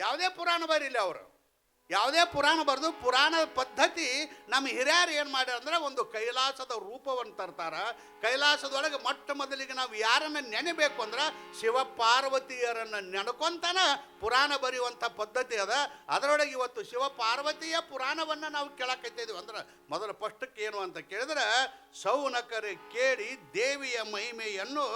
ಯಾವುದೇ ಪುರಾಣ ಬರೀಲಿ ಅವರು. ಯಾವುದೇ ಪುರಾಣ ಬರೆದು ಪುರಾಣ ಪದ್ಧತಿ ನಮ್ಮ ಹಿರಿಯರು ಏನು ಮಾಡ್ಯಾರ ಅಂದ್ರೆ ಒಂದು ಕೈಲಾಸದ ರೂಪವನ್ನು ತರ್ತಾರೆ. ಕೈಲಾಸದೊಳಗೆ ಮೊಟ್ಟ ಮೊದಲಿಗೆ ನಾವು ಯಾರನ್ನ ನೆನೆಬೇಕು ಅಂದ್ರೆ ಶಿವ ಪಾರ್ವತಿಯರನ್ನ ನೆನ್ಕೊಂತಾನ ಪುರಾಣ ಬರೆಯುವಂಥ ಪದ್ಧತಿ ಅದ. ಅದರೊಳಗೆ ಇವತ್ತು ಶಿವ ಪಾರ್ವತಿಯ ಪುರಾಣವನ್ನು ನಾವು ಕೇಳಕತ್ತಿದ್ವಿ. ಅಂದ್ರೆ ಮೊದಲು ಫಸ್ಟಕ್ಕೆ ಏನು ಅಂತ ಕೇಳಿದ್ರೆ, ಸೌನಕರೆ ಕೇಳಿ ದೇವಿಯ ಮಹಿಮೆಯನ್ನು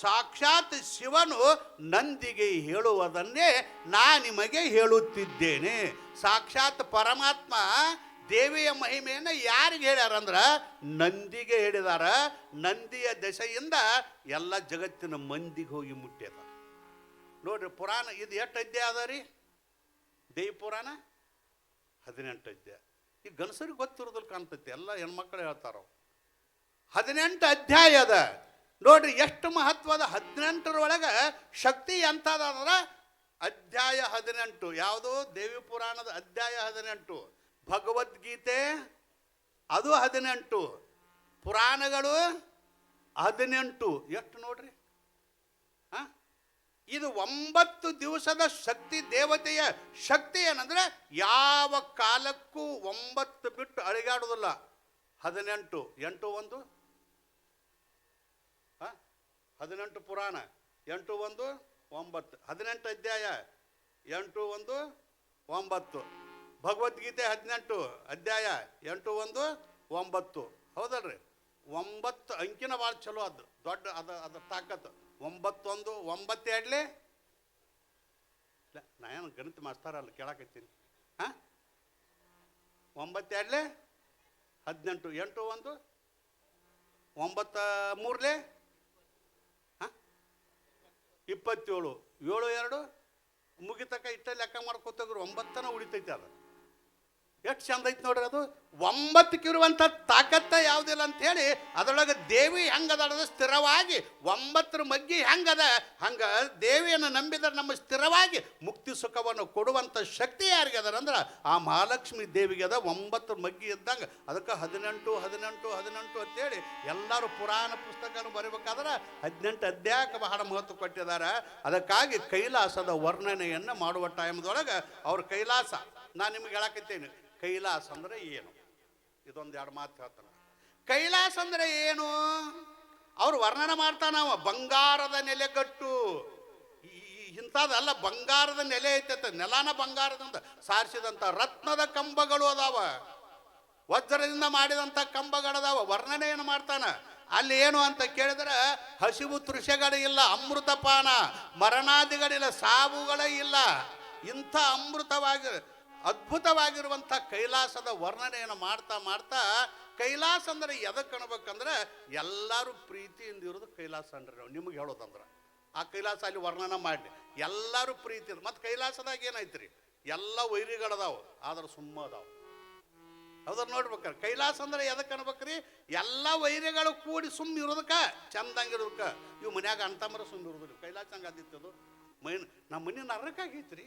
ಸಾಕ್ಷಾತ್ ಶಿವನು ನಂದಿಗೆ ಹೇಳುವುದನ್ನೇ ನಾ ನಿಮಗೆ ಹೇಳುತ್ತಿದ್ದೇನೆ. ಸಾಕ್ಷಾತ್ ಪರಮಾತ್ಮ ದೇವಿಯ ಮಹಿಮೆಯನ್ನು ಯಾರಿಗೆ ಹೇಳ್ಯಾರ ಅಂದ್ರೆ ನಂದಿಗೆ ಹೇಳಿದಾರ. ನಂದಿಯ ದೆಸೆಯಿಂದ ಎಲ್ಲ ಜಗತ್ತಿನ ಮಂದಿಗೆ ಹೋಗಿ ಮುಟ್ಟ್ಯದ ನೋಡ್ರಿ ಪುರಾಣ, ಇದು ಎಷ್ಟು ಅಧ್ಯಾಯ ಅದ ರೀ? ದೇವಿ ಪುರಾಣ ಹದಿನೆಂಟು ಅಧ್ಯಾಯ. ಈ ಗನಸರಿಗೆ ಗೊತ್ತಿರೋದಿಲ್ಲ ಕಾಣ್ತೈತಿ, ಎಲ್ಲ ಹೆಣ್ಮಕ್ಳು ಹೇಳ್ತಾರ ಹದಿನೆಂಟು ಅಧ್ಯಾಯ ಅದ. ನೋಡ್ರಿ ಎಷ್ಟು ಮಹತ್ವದ ಹದಿನೆಂಟರೊಳಗೆ ಶಕ್ತಿ ಎಂಥದ ಅಧ್ಯಾಯ ಹದಿನೆಂಟು, ಯಾವುದು ದೇವಿ ಪುರಾಣದ ಅಧ್ಯಾಯ ಹದಿನೆಂಟು. ಭಗವದ್ಗೀತೆ, ಅದು ಹದಿನೆಂಟು. ಪುರಾಣಗಳು ಹದಿನೆಂಟು. ಎಷ್ಟು ನೋಡ್ರಿ? ಹಾಂ? ಇದು ಒಂಬತ್ತು ದಿವಸದ ಶಕ್ತಿ, ದೇವತೆಯ ಶಕ್ತಿ ಏನಂದ್ರೆ ಯಾವ ಕಾಲಕ್ಕೂ ಒಂಬತ್ತು ಬಿಟ್ಟು ಅಳಿಗಾಡೋದಿಲ್ಲ ಹದಿನೆಂಟು. ಎಂಟು ಒಂದು? ಹಾಂ? ಹದಿನೆಂಟು ಪುರಾಣ. ಎಂಟು ಒಂದು? ಒಂಬತ್ತು, ಹದಿನೆಂಟು ಅಧ್ಯಾಯ, ಎಂಟು ಒಂದು, ಒಂಬತ್ತು. ಭಗವದ್ಗೀತೆ ಹದಿನೆಂಟು, ಅಧ್ಯಾಯ, ಎಂಟು ಒಂದು, ಒಂಬತ್ತು. ಹೌದಲ್ರಿ? ಒಂಬತ್ತು ಅಂಕಿನ ಭಾಳ ಚಲೋ ಅದು, ದೊಡ್ಡ ಅದು ಅದ್ರ ತಾಕತ್ತು ಒಂಬತ್ತೊಂದು, ಒಂಬತ್ತೆರಡ್ಲಿ? ಇಲ್ಲ, ನಾ ಏನು ಗಣಿತ ಮಾಡ್ತಾರಲ್ಲ ಕೇಳಾಕತ್ತೀನಿ. ಹಾಂ? ಒಂಬತ್ತೆರಡ್ಲೆ? ಹದಿನೆಂಟು, ಎಂಟು ಒಂದು, ಒಂಬತ್ತ ಮೂರ್ಲೆ? ಇಪ್ಪತ್ತೇಳು ಏಳು ಎರಡು ಮುಗಿತಕ್ಕ ಇಟ್ಟ ಲೆಕ್ಕ ಮಾಡ್ಕೊತಗ್ರು ಒಂಬತ್ತನ ಉಳಿತೈತೆ ಅದು. ಎಷ್ಟು ಚಂದ ಐತಿ ನೋಡ್ರಿ ಅದು? ಒಂಬತ್ತಕ್ಕಿರುವಂಥ ತಾಕತ್ತ ಯಾವುದಿಲ್ಲ ಅಂಥೇಳಿ ಅದರೊಳಗೆ ದೇವಿ ಹೆಂಗದ ಸ್ಥಿರವಾಗಿ ಒಂಬತ್ತರ ಮಗ್ಗಿ ಹೆಂಗದ? ಹಂಗ ದೇವಿಯನ್ನು ನಂಬಿದ್ರೆ ನಮ್ಮ ಸ್ಥಿರವಾಗಿ ಮುಕ್ತಿ ಸುಖವನ್ನು ಕೊಡುವಂಥ ಶಕ್ತಿ ಯಾರಿಗೆ ಅಂದ್ರೆ ಆ ಮಹಾಲಕ್ಷ್ಮಿ ದೇವಿಗೆ ಅದ ಒಂಬತ್ತರ ಮಗ್ಗಿ ಇದ್ದಂಗೆ. ಅದಕ್ಕೆ ಹದಿನೆಂಟು ಹದಿನೆಂಟು ಹದಿನೆಂಟು ಅಂತೇಳಿ ಎಲ್ಲರೂ ಪುರಾಣ ಪುಸ್ತಕನೂ ಬರೀಬೇಕಾದ್ರೆ ಹದಿನೆಂಟು ಅಧ್ಯಾಯಕ್ಕೆ ಬಹಳ ಮಹತ್ವ ಕೊಟ್ಟಿದ್ದಾರೆ. ಅದಕ್ಕಾಗಿ ಕೈಲಾಸದ ವರ್ಣನೆಯನ್ನು ಮಾಡುವ ಟೈಮ್ದೊಳಗೆ ಅವ್ರ ಕೈಲಾಸ ನಾನು ನಿಮ್ಗೆ ಹೇಳಕತ್ತೇನೆ. ಕೈಲಾಸ ಅಂದ್ರೆ ಏನು? ಇದೊಂದು ಎರಡು ಮಾತು ಹೇಳ್ತಾನೆ. ಕೈಲಾಸ ಅಂದ್ರೆ ಏನು? ಅವ್ರು ವರ್ಣನೆ ಮಾಡ್ತಾನ ಬಂಗಾರದ ನೆಲೆಗಟ್ಟು. ಇಂಥದ್ದಲ್ಲ ಬಂಗಾರದ ನೆಲೆ ಐತೆ ನೆಲಾನ ಬಂಗಾರದಿಂದ ಸಾರಿಸಿದಂಥ ರತ್ನದ ಕಂಬಗಳು ಅದಾವ. ವಜ್ರದಿಂದ ಮಾಡಿದಂಥ ಕಂಬಗಳದಾವ. ಏನು ಮಾಡ್ತಾನ? ಅಲ್ಲಿ ಏನು ಅಂತ ಕೇಳಿದ್ರೆ, ಹಸಿವು ತೃಷಗಳೇ ಇಲ್ಲ, ಅಮೃತಪಾನ. ಮರಣಾದಿಗಳಿಲ್ಲ ಸಾವುಗಳೇ ಇಲ್ಲ. ಇಂಥ ಅಮೃತವಾಗಿ ಅದ್ಭುತವಾಗಿರುವಂಥ ಕೈಲಾಸದ ವರ್ಣನೆಯನ್ನು ಮಾಡ್ತಾ ಮಾಡ್ತಾ ಕೈಲಾಸ ಅಂದ್ರೆ ಎದಕ್ಕೆ ಅನ್ಬೇಕಂದ್ರೆ ಎಲ್ಲರೂ ಪ್ರೀತಿಯಿಂದ ಇರೋದು ಕೈಲಾಸ ಅಂದ್ರೆ ನಾವು ನಿಮ್ಗೆ ಹೇಳೋದಂದ್ರೆ. ಆ ಕೈಲಾಸ ಅಲ್ಲಿ ವರ್ಣನ ಮಾಡಿ ಎಲ್ಲರೂ ಪ್ರೀತಿ ಮತ್ತು ಕೈಲಾಸದಾಗ ಏನೈತ್ರಿ ಎಲ್ಲ ವೈರಿಗಳದಾವು. ಆದ್ರೆ ಸುಮ್ಮ ಅದಾವ್ ಅದ್ರ ನೋಡ್ಬೇಕ್ರಿ. ಕೈಲಾಸ ಅಂದ್ರೆ ಎದಕ್ಕೆ ಅನ್ಬೇಕ್ರಿ? ಎಲ್ಲ ವೈರಿಗಳು ಕೂಡಿ ಸುಮ್ಮ ಇರೋದಕ್ಕ ಚಂದಂಗಿರೋದಕ್ಕೆ. ಇವು ಮನ್ಯಾಗ ಅಂತಂಬ್ರೆ ಸುಮ್ಮ ಇರೋದಿಲ್ಲ. ಕೈಲಾಸ ಹಂಗೆ ಅದು. ಮೈನ್ ನಮ್ಮ ಮನೆ ನರಕಾಗೈತ್ರಿ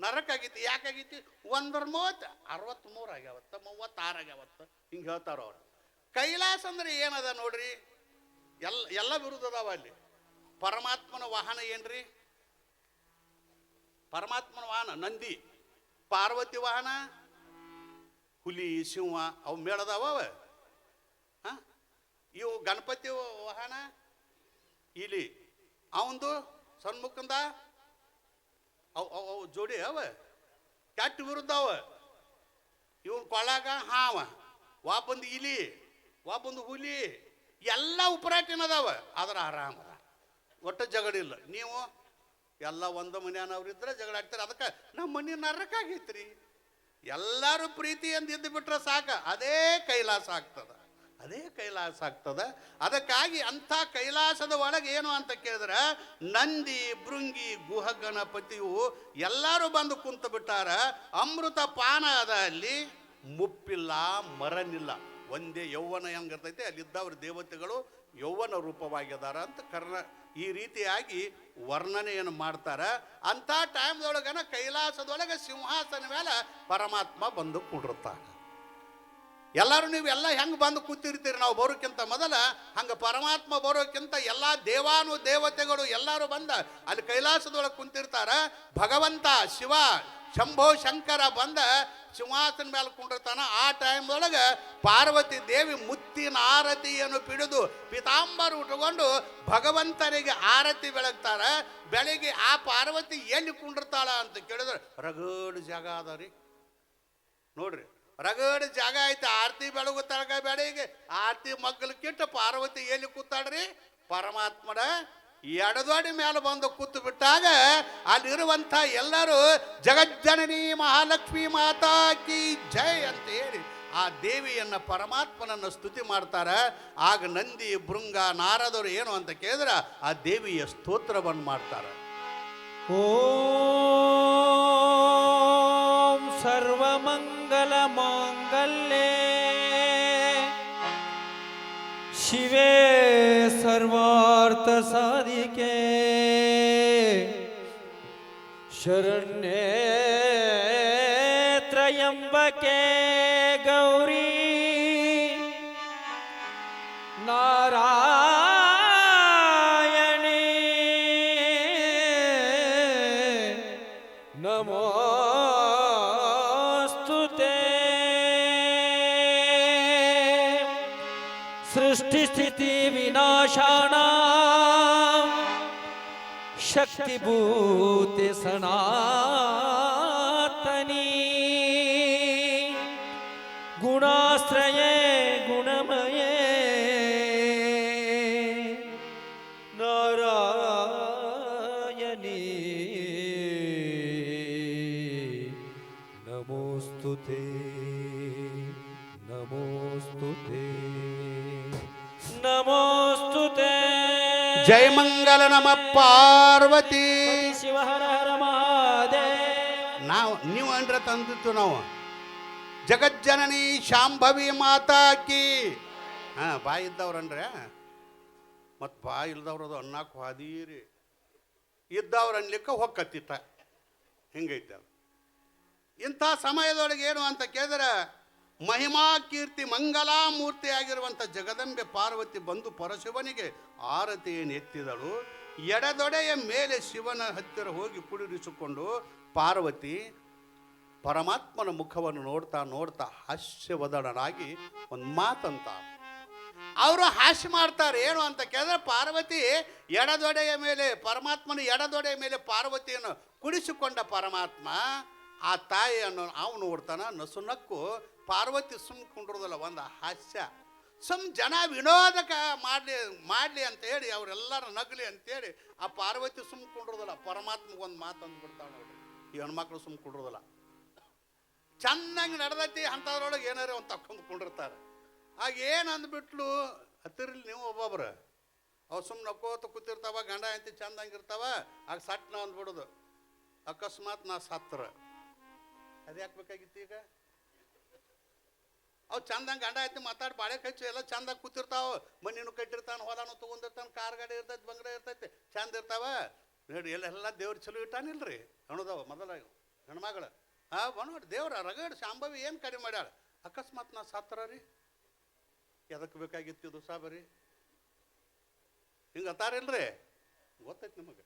ನರಕಾಗೈತಿ ಯಾಕಾಗೈತಿ ಒಂದ್ರ ಮೂವತ್ತು ಅರವತ್ತ್ಮೂರು ಆಗ್ಯಾವತ್ತ, ಮೂವತ್ತಾರು ಆಗ್ಯಾವತ್ತ, ಹಿಂಗೆ ಹೇಳ್ತಾರ ಅವ್ರು. ಕೈಲಾಸ ಅಂದ್ರೆ ಏನದ ನೋಡ್ರಿ? ಎಲ್ಲ ಎಲ್ಲ ವಿರುದ್ಧ ಅದಾವ ಅಲ್ಲಿ. ಪರಮಾತ್ಮನ ವಾಹನ ಏನ್ರಿ? ಪರಮಾತ್ಮನ ವಾಹನ, ನಂದಿ. ಪಾರ್ವತಿ ವಾಹನ, ಹುಲಿ, ಸಿಂಹ, ಅವು ಮೇಳದಾವ ಹಾ? ಇವು ಗಣಪತಿ ವಾಹನ, ಇಲಿ. ಅವಂದು ಸನ್ಮುಖಂದ ಅವು ಜೋಡಿ ಅವ. ಕೆಟ್ಟ ವಿರುದ್ಧ ಅವ ಇವನ್ ಕೊಳಗ ಹಾವ, ವಾಪೊಂದು ಇಲಿ, ವಾಪೊಂದು ಹುಲಿ, ಎಲ್ಲ ಉಪರಾಟಿನದಾವ ಆದ್ರೆ ಆರಾಮ ಅದ. ಒಟ್ಟು ಜಗಳಿಲ್ಲ ನೀವು ಎಲ್ಲ ಒಂದು ಮನೆಯವ್ರಿದ್ರೆ ಜಗಳ ಆಡ್ತಾರೆ. ಅದಕ್ಕೆ ನಮ್ಮ ಮನೆ ನರಕಾಗೈತ್ರಿ. ಎಲ್ಲರೂ ಪ್ರೀತಿಯಿಂದ ಇದ್ದು ಬಿಟ್ರೆ ಸಾಕ. ಅದೇ ಕೈಲಾಸ ಆಗ್ತದ. ಅದೇ ಕೈಲಾಸ ಆಗ್ತದ. ಅದಕ್ಕಾಗಿ ಅಂಥ ಕೈಲಾಸದ ಒಳಗೆ ಏನು ಅಂತ ಕೇಳಿದ್ರೆ, ನಂದಿ ಭೃಂಗಿ ಗುಹ, ಗಣಪತಿಯು ಎಲ್ಲರೂ ಬಂದು ಕುಂತು ಬಿಟ್ಟಾರ. ಅಮೃತ ಪಾನ ಅದ ಅಲ್ಲಿ, ಮುಪ್ಪಿಲ್ಲ, ಮರನಿಲ್ಲ. ಒಂದೇ ಯೌವನ ಹೆಂಗಿರ್ತೈತೆ, ಅಲ್ಲಿದ್ದವ್ರ ದೇವತೆಗಳು ಯೌವನ ರೂಪವಾಗಿದಾರ ಅಂತ ಕರ್ಣ ಈ ರೀತಿಯಾಗಿ ವರ್ಣನೆಯನ್ನು ಮಾಡ್ತಾರೆ. ಅಂಥ ಟೈಮ್ದೊಳಗನ ಕೈಲಾಸದೊಳಗೆ ಸಿಂಹಾಸನ ಮೇಲೆ ಪರಮಾತ್ಮ ಬಂದು ಕೂಡಿರ್ತಾನೆ ಎಲ್ಲರೂ ನೀವು ಎಲ್ಲ ಹೆಂಗೆ ಬಂದು ಕೂತಿರ್ತೀರಿ? ನಾವು ಬರೋಕ್ಕಿಂತ ಮೊದಲ ಹಂಗೆ ಪರಮಾತ್ಮ ಬರೋಕ್ಕಿಂತ ಎಲ್ಲ ದೇವಾನು ದೇವತೆಗಳು ಎಲ್ಲರೂ ಬಂದ ಅಲ್ಲಿ ಕೈಲಾಸದೊಳಗೆ ಕುಂತಿರ್ತಾರ. ಭಗವಂತ, ಶಿವ, ಶಂಭೋ, ಶಂಕರ ಬಂದ ಸಿಂಹಾಸನ ಮೇಲೆ ಕುಂಡಿರ್ತಾನ. ಆ ಟೈಮ್ದೊಳಗೆ ಪಾರ್ವತಿ ದೇವಿ ಮುತ್ತಿನ ಆರತಿಯನ್ನು ಪಿಡಿದು ಪಿತಾಂಬರ ಉಟ್ಕೊಂಡು ಭಗವಂತನಿಗೆ ಆರತಿ ಬೆಳಗ್ತಾರ. ಬೆಳಗ್ಗೆ ಆ ಪಾರ್ವತಿ ಎಲ್ಲಿ ಕುಂಡಿರ್ತಾಳ ಅಂತ ಕೇಳಿದ್ರೆ, ರಗಡ್ ಜಾಗ ಅದ ರೀ. ನೋಡ್ರಿ ರಗಡ್ ಜಾಗ ಐತೆ ಆರತಿ ಬೆಳಗು ತಳಗ ಈಗ ಆರತಿ ಮಗ್ಗಲಕ್ಕಿಟ್ಟು ಪಾರ್ವತಿ ಎಲ್ಲಿ ಕೂತಾಡ್ರಿ? ಪರಮಾತ್ಮನ ಎಡದೋಡಿ ಮೇಲೆ ಬಂದು ಕೂತು ಬಿಟ್ಟಾಗ ಅಲ್ಲಿರುವಂಥ ಎಲ್ಲರೂ ಜಗಜ್ಜನನಿ ಮಹಾಲಕ್ಷ್ಮಿ ಮಾತಾ ಕಿ ಜೈ ಅಂತ ಹೇಳಿ ಆ ದೇವಿಯನ್ನ ಪರಮಾತ್ಮನನ್ನು ಸ್ತುತಿ ಮಾಡ್ತಾರೆ. ಆಗ ನಂದಿ, ಭೃಂಗ, ನಾರದರು ಏನು ಅಂತ ಕೇಳಿದ್ರೆ ಆ ದೇವಿಯ ಸ್ತೋತ್ರವನ್ನು ಮಾಡ್ತಾರೆ. ॐ शिवे सर्वार्थसाधिके। शरण्ये त्र्यम्बके गौरी। शक्तिभूते सनातनी ಜೈ ಮಂಗಲ ನಮ ಪಾರ್ವತಿ. ಶಿವ ಹರ ಹರ ಮಹಾದೇವ. ನಾವು ನೀವು ಅಂದ್ರೆ ತಂದಿತ್ತು ನಾವು. ಜಗಜ್ಜನನಿ ಶಾಂಭವಿ ಮಾತಾಕಿ ಹಾ ಬಾಯಿ ಇದ್ದವ್ರನ್ರೆ ಮತ್ತು ಬಾಯಿ ಇಲ್ದವ್ರು ಅದು ಅನ್ನಕ್ಕೆ ಹಾದೀರಿ ಇದ್ದವ್ರು ಅನ್ಲಿಕ್ಕೆ ಹೊಕ್ಕತ್ತಿತ್ತ. ಹಿಂಗೈತೆ ಇಂಥ ಸಮಯದೊಳಗೆ ಏನು ಅಂತ ಕೇಳಿದ್ರೆ ಮಹಿಮಾ ಕೀರ್ತಿ ಮಂಗಲಾ ಮೂರ್ತಿಯಾಗಿರುವಂಥ ಜಗದಂಬೆ ಪಾರ್ವತಿ ಬಂದು ಪರಶಿವನಿಗೆ ಆರತಿಯನ್ನು ಎತ್ತಿದಳು. ಎಡದೊಡೆಯ ಮೇಲೆ ಶಿವನ ಹತ್ತಿರ ಹೋಗಿ ಕುಡಿರಿಸಿಕೊಂಡು ಪಾರ್ವತಿ ಪರಮಾತ್ಮನ ಮುಖವನ್ನು ನೋಡ್ತಾ ನೋಡ್ತಾ ಹಾಸ್ಯವದಳನಾಗಿ ಒಂದು ಮಾತಂತ. ಅವರು ಹಾಸ್ಯ ಮಾಡ್ತಾರೆ ಏನು ಅಂತ ಕೇಳಿದ್ರೆ ಪಾರ್ವತಿ ಎಡದೊಡೆಯ ಮೇಲೆ ಪರಮಾತ್ಮನ ಎಡದೊಡೆಯ ಮೇಲೆ ಪಾರ್ವತಿಯನ್ನು ಕುಡಿಸಿಕೊಂಡ ಪರಮಾತ್ಮ ಆ ತಾಯಿ ಅನ್ನೋ ಅವನು ನೋಡ್ತಾನ ನಸುನಕ್ಕು ಪಾರ್ವತಿ ಸುಮ್ ಕುಂಡ್ರದಲ್ಲ, ಒಂದು ಹಾಸ್ಯ. ಸುಮ್ ಜನ ವಿನೋದಕ ಮಾಡಲಿ ಮಾಡಲಿ ಅಂತ ಹೇಳಿ ಅವರೆಲ್ಲರ ನಗಲಿ ಅಂತೇಳಿ, ಆ ಪಾರ್ವತಿ ಸುಮ್ ಕುಂಡ್ರದಲ್ಲ, ಪರಮಾತ್ಮಗೆ ಒಂದು ಮಾತು ಅಂದ್ಬಿಡ್ತಾವೆ ನೋಡ್ರಿ ಈ ಹೆಣ್ಮಕ್ಳು ಸುಮ್ ಚೆನ್ನಾಗಿ ನಡೆದೈತಿ ಅಂಥದ್ರೊಳಗೆ ಏನಾರ ಒಂದು ತಕ್ಕೊಂಡು ಕುಂಡಿರ್ತಾರೆ. ಆಗ ಏನು ಅಂದ್ಬಿಟ್ಲು ಹತ್ತಿರಲಿ ನೀವು ಒಬ್ಬೊಬ್ರು. ಅವು ಸುಮ್ಮನೆ ನಕ್ಕೋತ ಕೂತಿರ್ತಾವ, ಗಂಡ ಹೆಂತಿ ಚಂದಂಗಿರ್ತಾವ ಆಗ ಸಟ್ನ ಅಂದ್ಬಿಡೋದು. ಅಕಸ್ಮಾತ್ ನಾ ಸತ್ರ. ಅದು ಯಾಕೆ ಬೇಕಾಗಿತ್ತು ಈಗ? ಅವು ಚಂದಂಗೆ ಗಂಡ ಐತಿ ಮಾತಾಡಿ ಬಾಳೆ ಕಚ್ಚು, ಎಲ್ಲ ಚಂದಾಗಿ ಕೂತಿರ್ತಾವ. ಮಣ್ಣಿನೂ ಕಟ್ಟಿರ್ತಾನೆ, ಹೊಲನು ತಗೊಂಡಿರ್ತಾನ, ಕಾರ್ ಗಾಡಿ ಇರ್ತೈತೆ, ಬಂಗಡೆ ಇರ್ತೈತಿ, ಚಂದ ಇರ್ತಾವ. ನೋಡಿ ಎಲ್ಲ ದೇವ್ರು ಚಲೋ ಇಟ್ಟಾನಿಲ್ರಿ. ಅಣದವ ಮೊದಲ ಹೆಣ್ಮಗಳು. ಹಾ ಬಣ್ಣ ದೇವ್ರ ರಗಡ್, ಶಾಂಭವಿ ಏನು ಕಡಿಮೆ ಮಾಡ್ಯಾಳ? ಅಕಸ್ಮಾತ್ ನಾ ಸಾತ್ರ ರೀ? ಎದಕ್ಕೆ ಬೇಕಾಗಿತ್ತು ಇದು ಸಾಬರಿ ಹಿಂಗೆ ಅತಾರಿಲ್ರಿ ಗೊತ್ತೈತಿ ನಿಮಗೆ.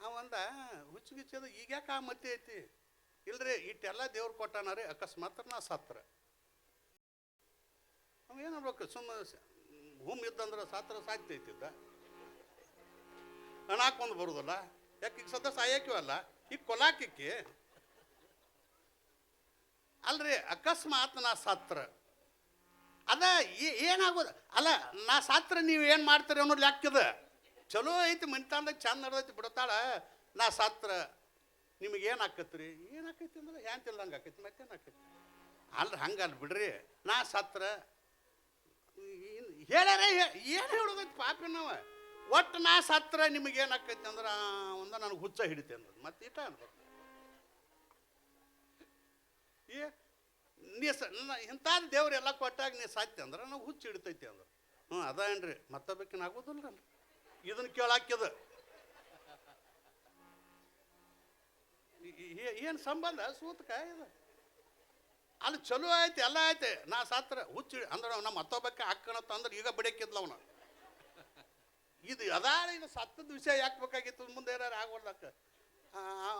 ಅವಂದ ಹುಚ್ಚುಗಿಚ್ಚದ ಈಗ ಯಾಕೆ ಆ ಮತಿ ಐತಿ? ಇಲ್ರಿ, ಇಟ್ಟೆಲ್ಲ ದೇವ್ರು ಕೊಟ್ಟಾನ ಅಕಸ್ಮಾತ್ ನಾ ಸತ್ರ. ಏನು ಮಾಡ್ಬೇಕು ಸುಮ್ಮನೆ ಭೂಮಿ ಇದ್ದಂದ್ರೆ ಸಾತ್ರ ಸಾಕ್ತೈತಿದ್ದ ಹಣ ಹಾಕೊಂಡು ಬರುದಲ್ಲ, ಯಾಕೆ ಈಗ ಸದ್ಯ ಸಾಯಕಿವಲ್ಲ ಈಗ ಕೊಲಾಕಿಕ್ಕಿ ಅಲ್ರಿ, ಅಕಸ್ಮಾತ್ ನಾ ಸಾತ್ರ. ಅದ ಏನಾಗೋದು, ಅಲ್ಲ, ನಾ ಸಾತ್ರ ನೀವು ಏನು ಮಾಡ್ತೀರಿ ಅನ್ನೋದು ಯಾಕಿದ ಚಲೋ ಐತಿ ಮನಿತಾಂದಾಗ ಚಂದ ನಡ್ದೈತಿ ಬಿಡತಾಳ, ನಾ ಸಾತ್ರ. ನಿಮಗೆ ಏನು ಆಕತ್ರಿ ಏನು ಅಂದ್ರೆ ಏನು ತಿಳ್ದಂಗೆ ಆಕೈತಿ ಮತ್ತೇನು ಆಕೈತಿ ಅಲ್ರಿ ಹಂಗಲ್ಲ ಬಿಡ್ರಿ. ನಾ ಸತ್ರ ಹೇಳ್ಯಾರ ಏನು ಹೇಳೋದೈತಿ ಪಾಪಿ ನಾವು? ಒಟ್ಟು ನಾ ಸತ್ರ ಏನು ಆಕೈತಿ ಅಂದ್ರೆ ಒಂದು ನನಗೆ ಹುಚ್ಚ ಹಿಡಿತೆ ಅಂದ್ರೆ ಮತ್ತೆ ಇಟ ಅಂದ್ರೆ ಏ, ನೀ ಸ ಇಂಥದ್ದು ದೇವ್ರು ಎಲ್ಲ ಕೊಟ್ಟಾಗ ನೀ ಸಾಯ್ತಿ ಅಂದ್ರೆ ನಾವು ಹುಚ್ಚು ಹಿಡಿತೈತಿ ಅಂದ್ರೆ. ಹ್ಞೂ ಅದ ಏನ್ರಿ ಮತ್ತೊಬ್ಬಕಿನ ಆಗೋದಿಲ್ಲ ಇದನ್ನ ಕೇಳಾಕ್ಯದ ಏನು ಸಂಬಂಧ? ಸೂತಕ ಇದು. ಅಲ್ಲಿ ಚಲೋ ಐತೆ ಎಲ್ಲ ಐತೆ ನಾ ಸಾತ್ರ ಹುಚ್ಚಿ ಅಂದ್ರೆ ನಮ್ಮ ಮತ್ತೊಬ್ಬಕ್ಕೆ ಹಾಕೋಣತ್ತ ಅಂದ್ರೆ ಈಗ ಬಿಡಕ್ಕಿದ್ಲ ಅವನು. ಇದು ಅದಾಳ ಇದು ಸತ್ತದ ವಿಷಯ ಯಾಕೆ ಬೇಕಾಗಿತ್ತು? ಮುಂದೆ ಏನಾರು ಆಗ್ವಲ್ದಕ್ಕ?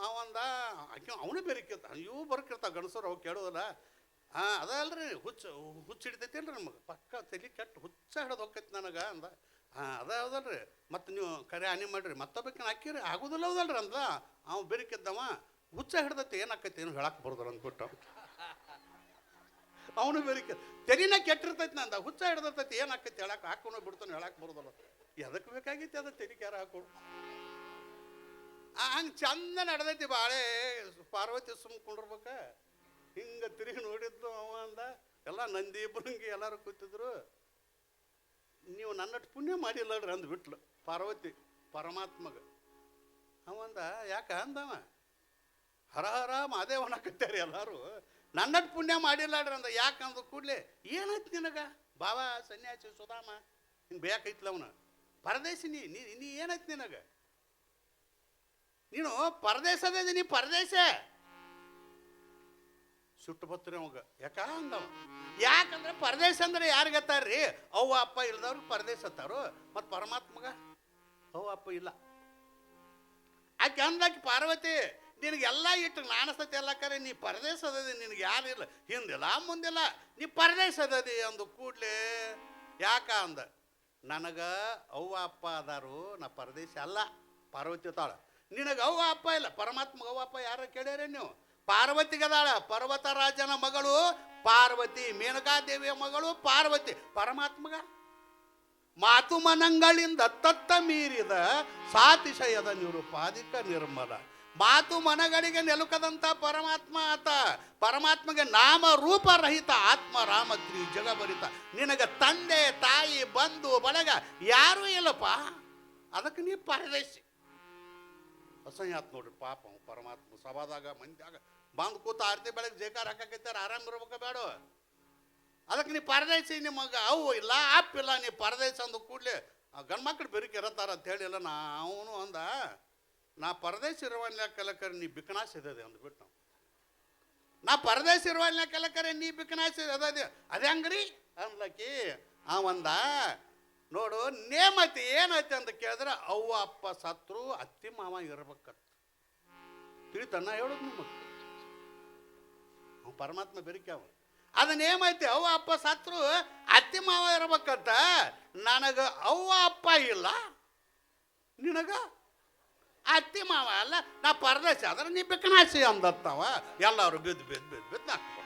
ಅವಂದ ಆಕೆ ಅವನು ಬೆರಕಿರ್ತ ಇವು ಬರ್ಕಿರ್ತಾವ ಗಣಸರು ಅವು ಕೇಳೋದಲ್ಲ. ಹಾಂ ಅದಲ್ರಿ, ಹುಚ್ಚ ಹುಚ್ಚ ಹಿಡಿತೈತಿ ನಮಗೆ? ಪಕ್ಕ ತಲೆ ಕೆಟ್ಟು ಹುಚ್ಚ ಹಿಡ್ದು ಹೋಗ್ತೈತಿ ನನಗೆ ಅಂದ. ಹಾಂ, ಅದ ಹೌದಲ್ರಿ. ಮತ್ತು ನೀವು ಕರೆ ಹಾನಿ ಮಾಡಿರಿ. ಮತ್ತೊಬ್ಬಕ್ಕೆ ಹಾಕಿರಿ. ಆಗೋದಿಲ್ಲ ಹೌದಲ್ರಿ ಅಂದ ಅವ್ನು ಬೆರಕಿದ್ದವ ಹುಚ್ಚ ಹಿಡ್ದೈತಿ, ಏನಾಕೈತಿ ಏನು ಹೇಳಕ್ಕೆ ಬರ್ದಲ್ಲ ಅಂದ್ಬಿಟ್ಟು. ಅವನು ಬೆರಿಕ, ತೆರಿನ ಕೆಟ್ಟಿರ್ತೈತಿ ನಂದ, ಹುಚ್ಚ ಹಿಡ್ದಿರ್ತೈತಿ, ಏನಾಕೈತಿ ಹೇಳಕ್ಕೆ ಹಾಕೊಂಡು ಬಿಡ್ತಾನೆ ಹೇಳಕ್ಕೆ ಬರೋದಲ್ಲ. ಎದಕ್ಕೆ ಬೇಕಾಗಿತ್ತು ಅದ ತೆರಿಕ್ಯಾರ ಹಾಕೊಂಡು ಹಂಗೆ ಚಂದ ನಡೆದೈತಿ ಬಾಳೆ. ಪಾರ್ವತಿ ಸುಮ್ ಕುಂಡಿರ್ಬೇಕ. ಹಿಂಗೆ ತಿರುಗಿ ನೋಡಿದ್ದು ಅವ ಅಂದ. ಎಲ್ಲ ನಂದಿ ಬೃಂಗಿ ಎಲ್ಲರೂ ಕೂತಿದ್ರು. ನೀವು ನನ್ನಟ್ಟು ಪುಣ್ಯ ಮಾಡಿಲ್ಲಡ್ರಿ ಅಂದ್ಬಿಟ್ಲು ಪಾರ್ವತಿ, ಪರಮಾತ್ಮಗ. ಅವಂದ, ಯಾಕ ಅಂದವ? ಹರ ಹರ ಮಾದೇವನ ಕತ್ತಾರೆ ಎಲ್ಲರೂ. ನನ್ನಟ್ಟು ಪುಣ್ಯ ಮಾಡಿಲ್ಲಡ್ರಿ ಅಂದ. ಯಾಕೆ ಅಂದ ಕೂಡಲೇ, ಏನಾಯ್ತು ನಿನಗ? ಬಾಬಾ ಸನ್ಯಾಸಿ, ಸುಧಾಮ, ಹಿಂಗೆ ಬೇಕೈತ್ಲ ಅವನು. ಪರದೇಶಿ ನೀ ನೀ ನೀ ಏನಾಯ್ತು ನಿನಗ? ನೀನು ಪರದೇಶದ ನೀ ಪರದೇಶ. ಸುಟ್ಟು ಬತ್ರಿ ಅವಾಗ. ಯಾಕ ಅಂದವ? ಯಾಕಂದ್ರೆ ಪರದೇಶ ಅಂದ್ರೆ ಯಾರು ಗತ್ತಾರ್ರಿ ಅವ್ವ, ಅಪ್ಪ ಇಲ್ದವ್ರಿಗೆ ಪರದೇಶ ಅತ್ತಾರು ಮತ್ತು ಪರಮಾತ್ಮಗ? ಅವ್ವ, ಅಪ್ಪ ಇಲ್ಲ. ಆಕೆ ಅಂದಾಕಿ ಪಾರ್ವತಿ ನಿನಗೆಲ್ಲ ಇಟ್ಟು ನಾನಸ್ತತಿ ಎಲ್ಲ ಕರೆ, ನೀ ಪರದೇಶ ಅದದಿ ನಿನಗೆ ಯಾರಿಲ್ಲ ಹಿಂದಿಲ್ಲ ಮುಂದಿಲ್ಲ, ನೀ ಪರದೇಶ ಅದದಿ ಅಂದು ಕೂಡಲೇ ಯಾಕ ಅಂದ? ನನಗೆ ಅವ್ವ, ಅಪ್ಪ ಅದಾರು, ನಾ ಪರದೇಶ ಅಲ್ಲ. ಪಾರ್ವತಿ ತಾಳ. ನಿನಗೆ ಅವ್ವ, ಅಪ್ಪ ಇಲ್ಲ. ಪರಮಾತ್ಮಗ ಅವ್ವ, ಅಪ್ಪ ಯಾರ ಕೇಳ್ಯಾರ ನೀವು? ಪಾರ್ವತಿಗದಾಳ, ಪರ್ವತ ರಾಜನ ಮಗಳು ಪಾರ್ವತಿ, ಮೇನಕಾದೇವಿಯ ಮಗಳು ಪಾರ್ವತಿ, ಪರಮಾತ್ಮಗ. ಮಾತು ಮನಗಳಿಂದ ತತ್ತ ಮೀರಿದ ಸಾತಿಶಯದ ನಿರುಪಾದಿಕ ನಿರ್ಮಲ. ಮಾತು ಮನಗಳಿಗೆ ನೆಲುಕದಂತ ಪರಮಾತ್ಮ ಆತ. ಪರಮಾತ್ಮಗೆ ನಾಮ ರೂಪ ರಹಿತ ಆತ್ಮ ರಾಮತ್ರಿ ಜಗಭರಿತ. ನಿನಗೆ ತಂದೆ, ತಾಯಿ, ಬಂಧು, ಬಳಗ ಯಾರೂ ಇಲ್ಲಪ್ಪ. ಅದಕ್ಕೆ ನೀ ಪರದೇಶಿ. ಅಸಂಯಾತ್ ನೋಡ್ರಿ ಪಾಪ ಪರಮಾತ್ಮ ಸಭಾದಾಗ ಮಂದ್ಯಾಗ ಬಂದು ಕೂತ ಆರತಿ ಬೆಳಗ್ಗೆ ಜೇಕಾರ ಹಾಕಾಕೈತಾರ ಆರಾಮ್ ಇರ್ಬೇಕ ಬೇಡ. ಅದಕ್ಕೆ ನೀ ಪರದೇಶಿ ನಿಮಗ ಅವು ಇಲ್ಲ ಅಪ್ಪ ಇಲ್ಲ, ನೀ ಪರದೇಶ ಅಂದ ಕೂಡಲೇ ಗಂಡ್ಮಕ್ಳು ಬೆರಿಕೆ ಇರತ್ತಾರ ಅಂತ ಹೇಳಿಲ್ಲ ನಾ ಅವನು ಅಂದ, ನಾ ಪರದೇಶ ಇರುವಲ್ಲ ಕಲಕರಿ, ನೀ ಬಿಕನಾಶ ಇದ್ದದೆ ಅಂದ್ಬಿಟ್ಟು ನಾ ಪರದೇಶ ಇರುವಲ್ಲ ಕಲಕರೆ, ನೀ ಬಿಕನಾಶ ಅದೇ ಅದೇ ಹಂಗ್ರಿ ಅನ್ಲಕ್ಕಿ ಅವಂದ ನೋಡು, ನೇಮತಿ ಏನೈತಿ ಅಂತ ಕೇಳಿದ್ರೆ, ಅವ್ವ, ಅಪ್ಪ, ಸತ್ರು, ಅತ್ತಿ, ಮಾವ ಇರ್ಬೇಕಂತ. ತಿಳಿತನ್ನ ಹೇಳೋದು ನಿಮಗೆ. ಪರಮಾತ್ಮ ಬೆರಿಕೆ ಅವ ಅದನ್ನ ಏಮೈತಿ ಅವ್ವ, ಅಪ್ಪ, ಸತ್ರು, ಅತ್ತಿ, ಮಾವ ಇರ್ಬೇಕಂತ. ನನಗೆ ಅವ್ವ, ಅಪ್ಪ ಇಲ್ಲ. ನಿನಗ? ಅತ್ತಿ, ಮಾವ ಅಲ್ಲ. ನಾ ಪರದೇಶ, ಆದ್ರೆ ನೀ ಬೆಕ್ಕನಾಸಿ ಅಂದತ್ತವ. ಎಲ್ಲರೂ ಬಿದ್ದು ಬಿದ್ದು ಬಿದ್ದು ಬಿದ್ದು